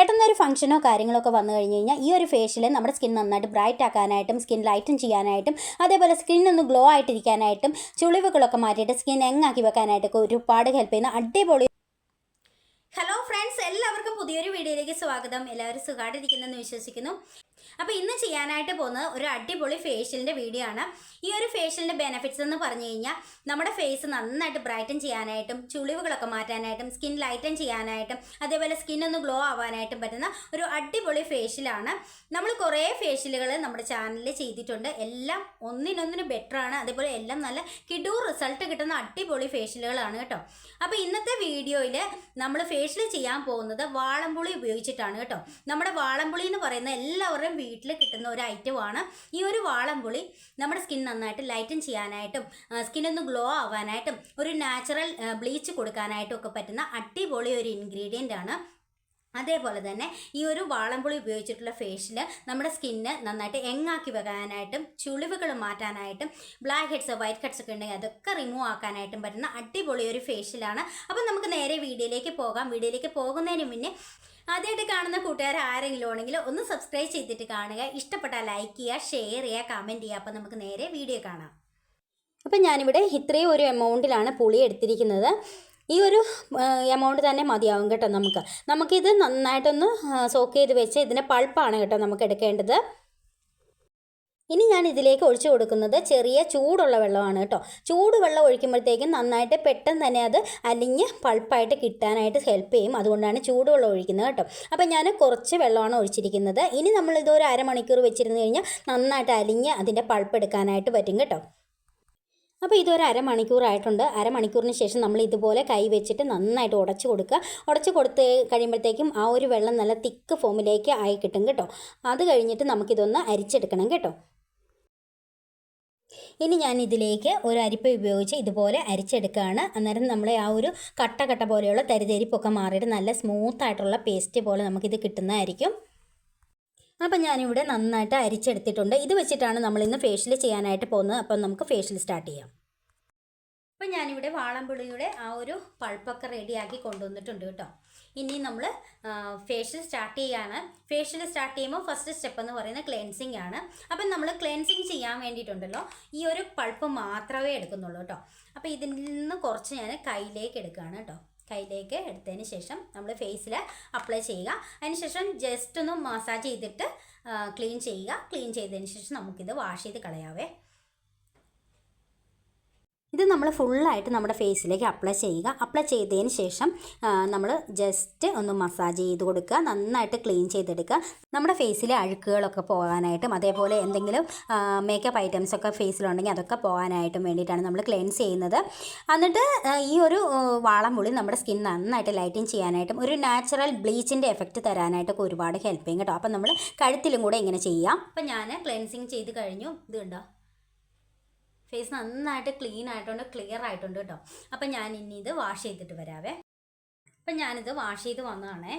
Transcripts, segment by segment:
പെട്ടെന്ന് ഒരു ഫംഗ്ഷനോ കാര്യങ്ങളോ ഒക്കെ വന്നു കഴിഞ്ഞ് കഴിഞ്ഞാൽ ഈ ഒരു ഫേഷ്യൽ നമ്മുടെ സ്കിൻ നന്നായിട്ട് ബ്രൈറ്റ് ആക്കാനായിട്ടും സ്കിൻ ലൈറ്റൻ ചെയ്യാനായിട്ടും അതേപോലെ സ്കിൻ ഒന്ന് ഗ്ലോ ആയിട്ടിരിക്കാനായിട്ടും ചുളിവുകളൊക്കെ മാറ്റിയിട്ട് സ്കിൻ എങ്ങാക്കി വെക്കാനായിട്ടൊക്കെ ഒരുപാട് ഹെൽപ്പ് ചെയ്യുന്ന അടിപൊളി ഹലോ ഫ്രണ്ട്സ് എല്ലാവർക്കും പുതിയൊരു വീഡിയോയിലേക്ക് സ്വാഗതം. എല്ലാവരും സുഖമായിട്ടിരിക്കുന്നെന്ന് വിശ്വസിക്കുന്നു. അപ്പോൾ ഇന്ന് ചെയ്യാനായിട്ട് പോകുന്നത് ഒരു അടിപൊളി ഫേഷ്യലിന്റെ വീഡിയോ ആണ്. ഈ ഒരു ഫേഷ്യലിന്റെ ബെനിഫിറ്റ്സ് എന്ന് പറഞ്ഞു കഴിഞ്ഞാൽ നമ്മുടെ ഫേസ് നന്നായിട്ട് ബ്രൈറ്റൻ ചെയ്യാനായിട്ടും ചുളിവുകളൊക്കെ മാറ്റാനായിട്ടും സ്കിൻ ലൈറ്റൻ ചെയ്യാനായിട്ടും അതേപോലെ സ്കിൻ ഒന്ന് ഗ്ലോ ആവാനായിട്ടും പറ്റുന്ന ഒരു അടിപൊളി ഫേഷ്യലാണ് നമ്മൾ കുറേ ഫേഷ്യലുകൾ നമ്മുടെ ചാനലിൽ ചെയ്തിട്ടുണ്ട്. എല്ലാം ഒന്നിനൊന്നിന് ബെറ്ററാണ് അതേപോലെ എല്ലാം നല്ല കിടു റിസൾട്ട് കിട്ടുന്ന അടിപൊളി ഫേഷ്യലുകളാണ് കേട്ടോ. അപ്പോൾ ഇന്നത്തെ വീഡിയോയിൽ നമ്മൾ ഫേഷ്യൽ ചെയ്യാൻ പോകുന്നത് വാളംപുളി ഉപയോഗിച്ചിട്ടാണ് കേട്ടോ. നമ്മുടെ വാളംപുളി എന്ന് പറയുന്ന എല്ലാവരുടെയും വീട്ടിൽ കിട്ടുന്ന ഒരു ഐറ്റമാണ് ഈ ഒരു വാളംപുളി. നമ്മുടെ സ്കിൻ നന്നായിട്ട് ലൈറ്റൻ ചെയ്യാനായിട്ടും സ്കിന്നൊന്ന് ഗ്ലോ ആവാനായിട്ടും ഒരു നാച്ചുറൽ ബ്ലീച്ച് കൊടുക്കാനായിട്ടും ഒക്കെ പറ്റുന്ന അടിപൊളി ഒരു ഇൻഗ്രീഡിയന്റ് ആണ്. അതേപോലെ തന്നെ ഈ ഒരു വാളംപുളി ഉപയോഗിച്ചിട്ടുള്ള ഫേഷ്യൽ നമ്മുടെ സ്കിന്ന് നന്നായിട്ട് എങ്ങാക്കി വെക്കാനായിട്ടും ചുളിവുകൾ മാറ്റാനായിട്ടും ബ്ലാക്ക് ഹെഡ്സ് വൈറ്റ് ഹെഡ്സ് ഒക്കെ ഉണ്ടെങ്കിൽ അതൊക്കെ റിമൂവ് ആക്കാനായിട്ടും പറ്റുന്ന അടിപൊളി ഒരു ഫേഷ്യലാണ് അപ്പോൾ നമുക്ക് നേരെ വീഡിയോയിലേക്ക് പോകാം. വീഡിയോയിലേക്ക് പോകുന്നതിന് മുന്നേ ആദ്യമായിട്ട് കാണുന്ന കൂട്ടുകാർ ആരെങ്കിലും ആണെങ്കിൽ ഒന്ന് സബ്സ്ക്രൈബ് ചെയ്തിട്ട് കാണുക. ഇഷ്ടപ്പെട്ടാൽ ലൈക്ക് ചെയ്യുക ഷെയർ ചെയ്യുക കമന്റ് ചെയ്യുക. അപ്പം നമുക്ക് നേരെ വീഡിയോ കാണാം. അപ്പം ഞാനിവിടെ ഇത്രയും ഒരു എമൗണ്ടിലാണ് പുളി എടുത്തിരിക്കുന്നത്. ഈ ഒരു എമൗണ്ട് തന്നെ മതിയാവും കേട്ടോ നമുക്ക്. നമുക്കിത് നന്നായിട്ടൊന്ന് സോക്ക് ചെയ്ത് വെച്ച് ഇതിന്റെ പൾപ്പാണ് കേട്ടോ നമുക്ക് എടുക്കേണ്ടത്. ഇനി ഞാൻ ഇതിലേക്ക് ഒഴിച്ചു കൊടുക്കുന്നത് ചെറിയ ചൂടുള്ള വെള്ളമാണ് കേട്ടോ. ചൂടുവെള്ളം ഒഴിക്കുമ്പോഴത്തേക്കും നന്നായിട്ട് പെട്ടെന്ന് തന്നെ അത് അലിഞ്ഞ് പൾപ്പായിട്ട് കിട്ടാനായിട്ട് ഹെൽപ്പ് ചെയ്യും. അതുകൊണ്ടാണ് ചൂടുവെള്ളം ഒഴിക്കുന്നത് കേട്ടോ. അപ്പം ഞാൻ കുറച്ച് വെള്ളമാണ് ഒഴിച്ചിരിക്കുന്നത്. ഇനി നമ്മളിത് ഒരു അരമണിക്കൂർ വെച്ചിരുന്ന് കഴിഞ്ഞാൽ നന്നായിട്ട് അലിഞ്ഞ് അതിന്റെ പൾപ്പ് എടുക്കാനായിട്ട് പറ്റും കേട്ടോ. അപ്പോൾ ഇതൊരു അരമണിക്കൂറായിട്ടുണ്ട് അരമണിക്കൂറിന് ശേഷം നമ്മൾ ഇതുപോലെ കൈ വെച്ചിട്ട് നന്നായിട്ട് ഉടച്ചു കൊടുക്കുക. ഉടച്ചു കൊടുത്ത് കഴിയുമ്പോഴത്തേക്കും ആ ഒരു വെള്ളം നല്ല തിക്ക് ഫോമിലേക്ക് ആയി കിട്ടും കേട്ടോ. അത് കഴിഞ്ഞിട്ട് നമുക്കിതൊന്ന് അരിച്ചെടുക്കണം കേട്ടോ. ഇനി ഞാൻ ഇതിലേക്ക് ഒരു അരിപ്പ ഉപയോഗിച്ച് ഇതുപോലെ അരിച്ചെടുക്കുകയാണ്. അന്നേരം നമ്മളെ ആ ഒരു കട്ട കട്ട പോലെയുള്ള തരിതരിപ്പൊക്കെ മാറിയിട്ട് നല്ല സ്മൂത്ത് ആയിട്ടുള്ള പേസ്റ്റ് പോലെ നമുക്കിത് കിട്ടുന്നതായിരിക്കും. അപ്പം ഞാനിവിടെ നന്നായിട്ട് അരിച്ചെടുത്തിട്ടുണ്ട്. ഇത് വെച്ചിട്ടാണ് നമ്മൾ ഇന്ന് ഫേഷ്യൽ ചെയ്യാനായിട്ട് പോകുന്നത്. അപ്പം നമുക്ക് ഫേഷ്യൽ സ്റ്റാർട്ട് ചെയ്യാം. അപ്പം ഞാനിവിടെ വാളംപുളിയുടെ ആ ഒരു പൾപ്പൊക്കെ റെഡിയാക്കി കൊണ്ടുവന്നിട്ടുണ്ട് കേട്ടോ. ഇനി നമ്മൾ ഫേഷ്യൽ സ്റ്റാർട്ട് ചെയ്യാണ്. ഫേഷ്യൽ സ്റ്റാർട്ട് ചെയ്യുമ്പോൾ ഫസ്റ്റ് സ്റ്റെപ്പ് എന്ന് പറയുന്നത് ക്ലെൻസിങ് ആണ്. അപ്പം നമ്മൾ ക്ലെൻസിങ് ചെയ്യാൻ വേണ്ടിയിട്ടുണ്ടല്ലോ ഈ ഒരു പൾപ്പ് മാത്രമേ എടുക്കുന്നുള്ളൂ കേട്ടോ അപ്പോൾ ഇതിൽ നിന്ന് കുറച്ച് ഞാൻ കയ്യിലേക്ക് എടുക്കുകയാണ് കേട്ടോ കയ്യിലേക്ക് എടുത്തതിന് ശേഷം നമ്മൾ ഫേസിൽ അപ്ലൈ ചെയ്യുക. അതിനുശേഷം ജസ്റ്റ് ഒന്ന് മസാജ് ചെയ്തിട്ട് ക്ലീൻ ചെയ്യുക. ക്ലീൻ ചെയ്തതിന് ശേഷം നമുക്കിത് വാഷ് ചെയ്ത് കളയാവേ. ഇത് നമ്മൾ ഫുള്ളായിട്ട് നമ്മുടെ ഫേസിലേക്ക് അപ്ലൈ ചെയ്യുക. അപ്ലൈ ചെയ്തതിന് ശേഷം നമ്മൾ ജസ്റ്റ് ഒന്ന് മസാജ് ചെയ്ത് കൊടുക്കുക. നന്നായിട്ട് ക്ലീൻ ചെയ്തെടുക്കുക. നമ്മുടെ ഫേസിലെ അഴുക്കുകളൊക്കെ പോകാനായിട്ടും അതേപോലെ എന്തെങ്കിലും മേക്കപ്പ് ഐറ്റംസ് ഒക്കെ ഫേസിലുണ്ടെങ്കിൽ അതൊക്കെ പോകാനായിട്ടും വേണ്ടിയിട്ടാണ് നമ്മൾ ക്ലെൻസ് ചെയ്യുന്നത്. എന്നിട്ട് ഈ ഒരു വാളംപുളി നമ്മുടെ സ്കിൻ നന്നായിട്ട് ലൈറ്റിൻ ചെയ്യാനായിട്ടും ഒരു നാച്ചുറൽ ബ്ലീച്ചിന്റെ എഫക്റ്റ് തരാനായിട്ടൊക്കെ ഒരുപാട് ഹെൽപ്പ് ചെയ്യും കേട്ടോ. അപ്പം നമ്മൾ കഴുത്തിലും കൂടെ ഇങ്ങനെ ചെയ്യാം. അപ്പം ഞാൻ ക്ലെൻസിങ് ചെയ്ത് കഴിഞ്ഞു. ഇത് കണ്ടോ? ഫേസ് നന്നായിട്ട് ക്ലീൻ ആയിട്ടുണ്ട് ക്ലിയർ ആയിട്ടുണ്ട് കേട്ടോ. അപ്പം ഞാൻ ഇനി ഇത് വാഷ് ചെയ്തിട്ട് വരാവേ. അപ്പം ഞാനിത് വാഷ് ചെയ്ത് വന്നതാണേ.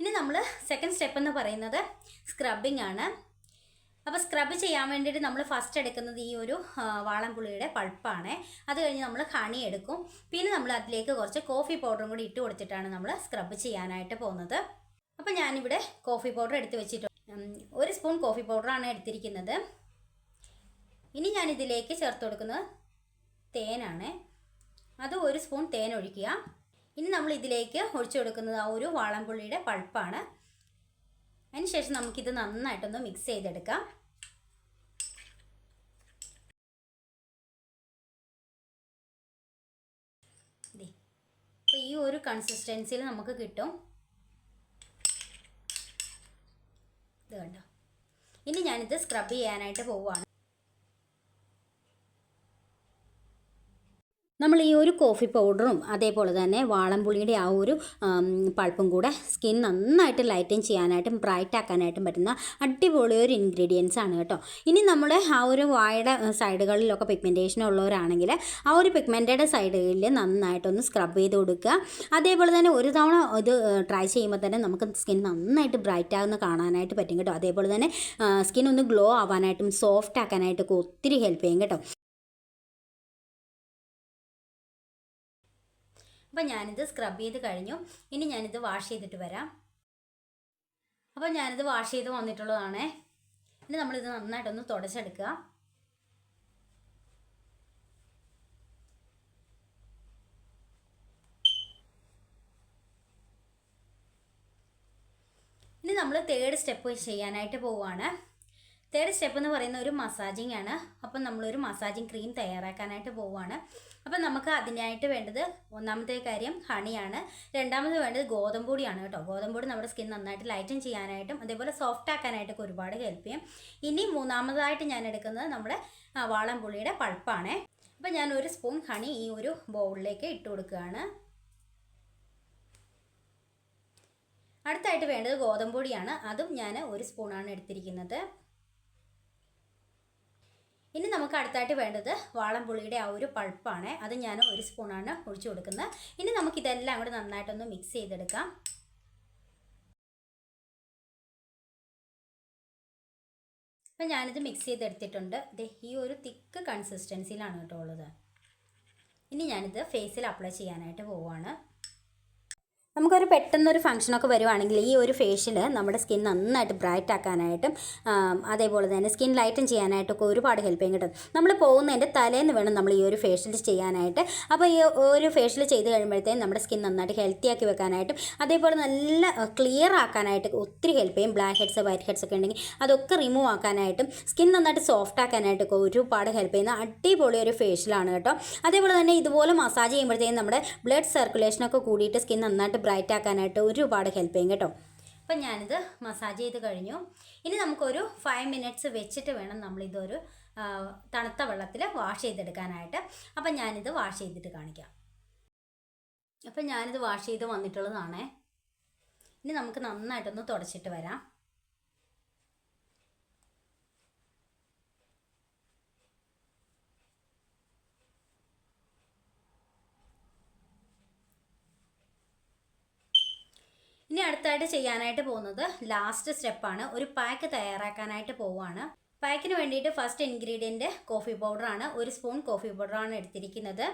ഇനി നമ്മൾ സെക്കൻഡ് സ്റ്റെപ്പ് എന്ന് പറയുന്നത് സ്ക്രബിംഗ് ആണ്. അപ്പോൾ സ്ക്രബ് ചെയ്യാൻ വേണ്ടിയിട്ട് നമ്മൾ ഫസ്റ്റ് എടുക്കുന്നത് ഈ ഒരു വാളംപുളിയുടെ പൾപ്പാണ്. അത് കഴിഞ്ഞ് നമ്മൾ ഹണി എടുക്കും. പിന്നെ നമ്മൾ അതിലേക്ക് കുറച്ച് കോഫി പൗഡറും കൂടി ഇട്ട് കൊടുത്തിട്ടാണ് നമ്മൾ സ്ക്രബ് ചെയ്യാനായിട്ട് പോകുന്നത്. അപ്പോൾ ഞാനിവിടെ കോഫി പൗഡർ എടുത്ത് വെച്ചിട്ടുണ്ട് ഒരു സ്പൂൺ കോഫി പൗഡറാണ് എടുത്തിരിക്കുന്നത്. ഇനി ഞാൻ ഇതിലേക്ക് ചേർത്ത് കൊടുക്കുന്നത് തേനാണ്. അത് ഒരു സ്പൂൺ തേൻ ഒഴിക്കുക. ഇനി നമ്മൾ ഇതിലേക്ക് ഒഴിച്ചു കൊടുക്കുന്നത് ആ ഒരു വാളംപുള്ളിയുടെ പൾപ്പാണ്. അതിനുശേഷം നമുക്കിത് നന്നായിട്ടൊന്ന് മിക്സ് ചെയ്തെടുക്കാം. ഈ ഒരു കൺസിസ്റ്റൻസിയിൽ നമുക്ക് കിട്ടും. ഇത് കണ്ടോ? ഇനി ഞാനിത് സ്ക്രബ് ചെയ്യാനായിട്ട് പോവുകയാണ് നമ്മൾ ഈ ഒരു കോഫി പൗഡറും അതേപോലെ തന്നെ വാളംപുളിയുടെ ആ ഒരു പൾപ്പും കൂടെ സ്കിൻ നന്നായിട്ട് ലൈറ്റൻ ചെയ്യാനായിട്ടും ബ്രൈറ്റ് ആക്കാനായിട്ടും പറ്റുന്ന അടിപൊളി ഒരു ഇൻഗ്രീഡിയൻസ് ആണ് കേട്ടോ. ഇനി നമ്മൾ ആ ഒരു വായുടെ സൈഡുകളിലൊക്കെ പിഗ്മെന്റേഷൻ ഉള്ളവരാണെങ്കിൽ ആ ഒരു പിഗ്മെന്റഡ് സൈഡുകളിൽ നന്നായിട്ടൊന്ന് സ്ക്രബ് ചെയ്ത് കൊടുക്കുക. അതേപോലെ തന്നെ ഒരു തവണ ഇത് ട്രൈ ചെയ്യുമ്പോൾ തന്നെ നമുക്ക് സ്കിൻ നന്നായിട്ട് ബ്രൈറ്റ് ആകുന്ന കാണാനായിട്ട് പറ്റും കേട്ടോ. അതേപോലെ തന്നെ സ്കിൻ ഒന്ന് ഗ്ലോ ആവാനായിട്ടും സോഫ്റ്റ് ആക്കാനായിട്ടൊക്കെ ഒത്തിരി ഹെൽപ്പ് ചെയ്യും കേട്ടോ. അപ്പോൾ ഞാനിത് സ്ക്രബ് ചെയ്ത് കഴിഞ്ഞു. ഇനി ഞാനിത് വാഷ് ചെയ്തിട്ട് വരാം. അപ്പോൾ ഞാനിത് വാഷ് ചെയ്ത് വന്നിട്ടുള്ളതാണേ. ഇനി നമ്മളിത് നന്നായിട്ടൊന്ന് തുടച്ചെടുക്കുക. ഇനി നമ്മൾ തേർഡ് സ്റ്റെപ്പ് ചെയ്യാനായിട്ട് പോവുകയാണ്. തേർഡ് സ്റ്റെപ്പ് എന്ന് പറയുന്ന ഒരു മസാജിങ് ആണ്. അപ്പം നമ്മളൊരു മസാജിങ് ക്രീം തയ്യാറാക്കാനായിട്ട് പോവുകയാണ് അപ്പം നമുക്ക് അതിനായിട്ട് വേണ്ടത് ഒന്നാമത്തെ കാര്യം ഹണിയാണ്. രണ്ടാമത് വേണ്ടത് ഗോതമ്പ് പൊടിയാണ് കേട്ടോ. ഗോതമ്പ് പൊടി നമ്മുടെ സ്കിൻ നന്നായിട്ട് ലൈറ്റൻ ചെയ്യാനായിട്ടും അതേപോലെ സോഫ്റ്റ് ആക്കാനായിട്ടൊക്കെ ഒരുപാട് ഹെൽപ്പ് ചെയ്യും. ഇനി മൂന്നാമതായിട്ട് ഞാൻ എടുക്കുന്നത് നമ്മുടെ വാളംപുള്ളിയുടെ പൾപ്പാണ്. അപ്പം ഞാൻ ഒരു സ്പൂൺ ഹണി ഈ ഒരു ബൗളിലേക്ക് ഇട്ട് കൊടുക്കുകയാണ്. അടുത്തായിട്ട് വേണ്ടത് ഗോതമ്പൊടിയാണ് അതും ഞാൻ ഒരു സ്പൂണാണ് എടുത്തിരിക്കുന്നത്. ഇനി നമുക്ക് അടുത്തായിട്ട് വേണ്ടത് വാളംപുളിയുടെ ആ ഒരു പൾപ്പാണ്. അത് ഞാൻ ഒരു സ്പൂണാണ് ഒഴിച്ചു കൊടുക്കുന്നത്. ഇനി നമുക്ക് ഇതെല്ലാം കൂടെ നന്നായിട്ടൊന്ന് മിക്സ് ചെയ്തെടുക്കാം. അപ്പം ഞാനിത് മിക്സ് ചെയ്തെടുത്തിട്ടുണ്ട്. ദേ ഈ ഒരു തിക്ക് കൺസിസ്റ്റൻസിയിലാണ് കേട്ടോ ഉള്ളത്. ഇനി ഞാനിത് ഫേസിൽ അപ്ലൈ ചെയ്യാനായിട്ട് പോവുകയാണ് നമുക്കൊരു പെട്ടെന്നൊരു ഫംഗ്ഷനൊക്കെ വരുവാണെങ്കിൽ ഈ ഒരു ഫേഷ്യൽ നമ്മുടെ സ്കിൻ നന്നായിട്ട് ബ്രൈറ്റ് ആക്കാനായിട്ടും അതേപോലെ തന്നെ സ്കിൻ ലൈറ്റൻ ചെയ്യാനായിട്ടൊക്കെ ഒരുപാട് ഹെൽപ്പ് ചെയ്യും കിട്ടും. നമ്മൾ പോകുന്നതിന്റെ തലേന്ന് വേണം നമ്മൾ ഈ ഒരു ഫേഷ്യൽ ചെയ്യാനായിട്ട്. അപ്പോൾ ഈ ഒരു ഫേഷ്യൽ ചെയ്ത് കഴിയുമ്പോഴത്തേക്കും നമ്മുടെ സ്കിൻ നന്നായിട്ട് ഹെൽത്തി ആക്കി വെക്കാനായിട്ടും അതേപോലെ നല്ല ക്ലിയർ ആക്കാനായിട്ട് ഒത്തിരി ഹെൽപ്പ് ചെയ്യും. ബ്ലാക്ക് ഹെഡ്സ് വൈറ്റ് ഹെഡ്സ് ഒക്കെ ഉണ്ടെങ്കിൽ അതൊക്കെ റിമൂവ് ആക്കാനായിട്ടും സ്കിൻ നന്നായിട്ട് സോഫ്റ്റ് ആക്കാനായിട്ടൊക്കെ ഒരുപാട് ഹെൽപ്പ് ചെയ്യുന്ന അടിപൊളി ഒരു ഫേഷ്യലാണ് കേട്ടോ. അതേപോലെ തന്നെ ഇതുപോലെ മസാജ് ചെയ്യുമ്പോഴത്തേക്കും നമ്മുടെ ബ്ലഡ് സർക്കുലേഷനൊക്കെ കൂടിയിട്ട് സ്കിൻ നന്നായിട്ട് ബ്രൈറ്റ് ആക്കാനായിട്ട് ഒരുപാട് ഹെൽപ്പ് ചെയ്യും കേട്ടോ. അപ്പം ഞാനിത് മസാജ് ചെയ്ത് കഴിഞ്ഞു. ഇനി നമുക്കൊരു ഫൈവ് മിനിറ്റ്സ് വെച്ചിട്ട് വേണം നമ്മളിതൊരു തണുത്ത വെള്ളത്തിൽ വാഷ് ചെയ്തെടുക്കാനായിട്ട്. അപ്പം ഞാനിത് വാഷ് ചെയ്തിട്ട് കാണിക്കാം. അപ്പം ഞാനിത് വാഷ് ചെയ്ത് വന്നിട്ടുള്ളതാണേ. ഇനി നമുക്ക് നന്നായിട്ടൊന്ന് തുടച്ചിട്ട് വരാം ഇനി അടുത്തായിട്ട് ചെയ്യാനായിട്ട് പോകുന്നത് ലാസ്റ്റ് സ്റ്റെപ്പാണ് ഒരു പാക്ക് തയ്യാറാക്കാനായിട്ട് പോവുകയാണ് പാക്കിന് വേണ്ടിയിട്ട് ഫസ്റ്റ് ഇൻഗ്രീഡിയന്റ് കോഫി പൗഡറാണ് ഒരു സ്പൂൺ കോഫി പൗഡറാണ് എടുത്തിരിക്കുന്നത്.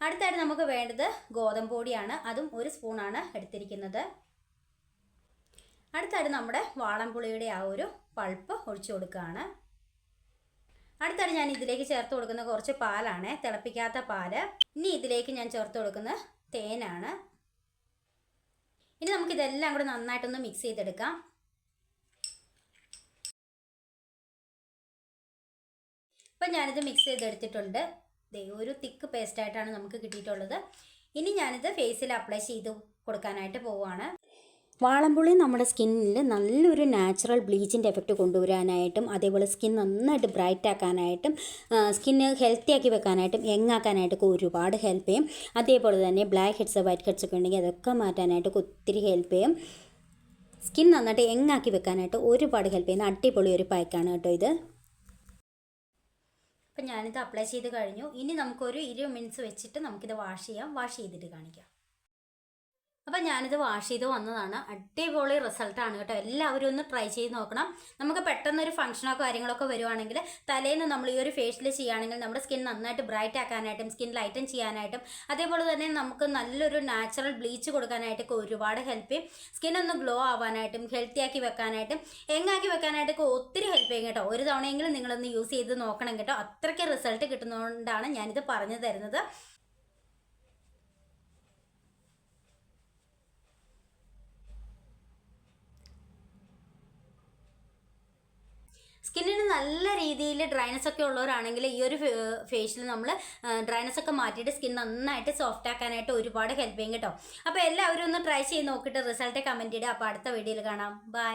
അടുത്തായിട്ട് നമുക്ക് വേണ്ടത് ഗോതമ്പ് പൊടിയാണ്. അതും ഒരു സ്പൂണാണ് എടുത്തിരിക്കുന്നത്. അടുത്തായിട്ട് നമ്മുടെ വാളംപുളിയുടെ ആ ഒരു പൾപ്പ് ഒഴിച്ചു കൊടുക്കുകയാണ്. അടുത്തായിട്ട് ഞാൻ ഇതിലേക്ക് ചേർത്ത് കൊടുക്കുന്ന കുറച്ച് പാലാണ് തിളപ്പിക്കാത്ത പാൽ. ഇനി ഇതിലേക്ക് ഞാൻ ചേർത്ത് കൊടുക്കുന്ന തേനാണ്. ഇനി നമുക്ക് ഇതെല്ലാം കൂടെ നന്നായിട്ടൊന്ന് മിക്സ് ചെയ്തെടുക്കാം. ഇപ്പം ഞാനിത് മിക്സ് ചെയ്തെടുത്തിട്ടുണ്ട്. ഒരു തിക്ക് പേസ്റ്റായിട്ടാണ് നമുക്ക് കിട്ടിയിട്ടുള്ളത്. ഇനി ഞാനിത് ഫേസിൽ അപ്ലൈ ചെയ്ത് കൊടുക്കാനായിട്ട് പോവുകയാണ് വാളംപുളി നമ്മുടെ സ്കിന്നിൽ നല്ലൊരു നാച്ചുറൽ ബ്ലീച്ചിന്റെ എഫക്റ്റ് കൊണ്ടുവരാനായിട്ടും അതേപോലെ സ്കിൻ നന്നായിട്ട് ബ്രൈറ്റ് ആക്കാനായിട്ടും സ്കിന്ന് ഹെൽത്തി ആക്കി വെക്കാനായിട്ടും യങ് ആക്കാനായിട്ടൊക്കെ ഒരുപാട് ഹെൽപ്പ് ചെയ്യും. അതേപോലെ തന്നെ ബ്ലാക്ക് ഹെഡ്സ് വൈറ്റ് ഹെഡ്സ് ഒക്കെ ഉണ്ടെങ്കിൽ അതൊക്കെ മാറ്റാനായിട്ടൊക്കെ ഒത്തിരി ഹെൽപ്പ് ചെയ്യും. സ്കിൻ നന്നായിട്ട് യങ് ആക്കി വെക്കാനായിട്ട് ഒരുപാട് ഹെൽപ്പ് ചെയ്യുന്ന അടിപൊളി ഒരു പാക്കാണ് കേട്ടോ ഇത്. അപ്പം ഞാനിത് അപ്ലൈ ചെയ്ത് കഴിഞ്ഞു. ഇനി നമുക്കൊരു ഇരുപത് മിനിറ്റ്സ് വെച്ചിട്ട് നമുക്കിത് വാഷ് ചെയ്യാം. വാഷ് ചെയ്തിട്ട് കാണിക്കാം. അപ്പം ഞാനിത് വാഷ് ചെയ്ത് വന്നതാണ്. അടിപൊളി റിസൾട്ടാണ് കേട്ടോ. എല്ലാവരും ഒന്ന് ട്രൈ ചെയ്ത് നോക്കണം. നമുക്ക് പെട്ടെന്നൊരു ഫംഗ്ഷനോ കാര്യങ്ങളൊക്കെ വരുവാണെങ്കിൽ തലേന്ന് നമ്മൾ ഈ ഒരു ഫേഷ്യൽ ചെയ്യുകയാണെങ്കിൽ നമ്മുടെ സ്കിൻ നന്നായിട്ട് ബ്രൈറ്റ് ആക്കാനായിട്ടും സ്കിൻ ലൈറ്റൻ ചെയ്യാനായിട്ടും അതേപോലെ തന്നെ നമുക്ക് നല്ലൊരു നാച്ചുറൽ ബ്ലീച്ച് കൊടുക്കാനായിട്ടൊക്കെ ഒരുപാട് ഹെൽപ്പ് ചെയ്യും. സ്കിൻ ഒന്ന് ഗ്ലോ ആവാനായിട്ടും ഹെൽത്തി ആക്കി വെക്കാനായിട്ടും എങ്ങാക്കി വെക്കാനായിട്ടൊക്കെ ഒത്തിരി ഹെൽപ്പ് ചെയ്യും കേട്ടോ. ഒരു തവണയെങ്കിലും നിങ്ങളൊന്ന് യൂസ് ചെയ്ത് നോക്കണം കേട്ടോ. അത്രയ്ക്ക് റിസൾട്ട് കിട്ടുന്നതുകൊണ്ടാണ് ഞാനിത് പറഞ്ഞു തരുന്നത്. നല്ല രീതിയിൽ ഡ്രൈനസ് ഒക്കെ ഉള്ളവരാണെങ്കിൽ ഈ ഒരു ഫേഷ്യൽ നമ്മൾ ഡ്രൈനസ് ഒക്കെ മാറ്റിയിട്ട് സ്കിൻ നന്നായിട്ട് സോഫ്റ്റ് ആക്കാനായിട്ട് ഒരുപാട് ഹെൽപ്പ് ചെയ്യും കേട്ടോ. അപ്പോൾ എല്ലാവരും ഒന്ന് ട്രൈ ചെയ്ത് നോക്കിയിട്ട് റിസൾട്ട് കമന്റ് ചെയ്യുക അപ്പോൾ അടുത്ത വീഡിയോയിൽ കാണാം. ബൈ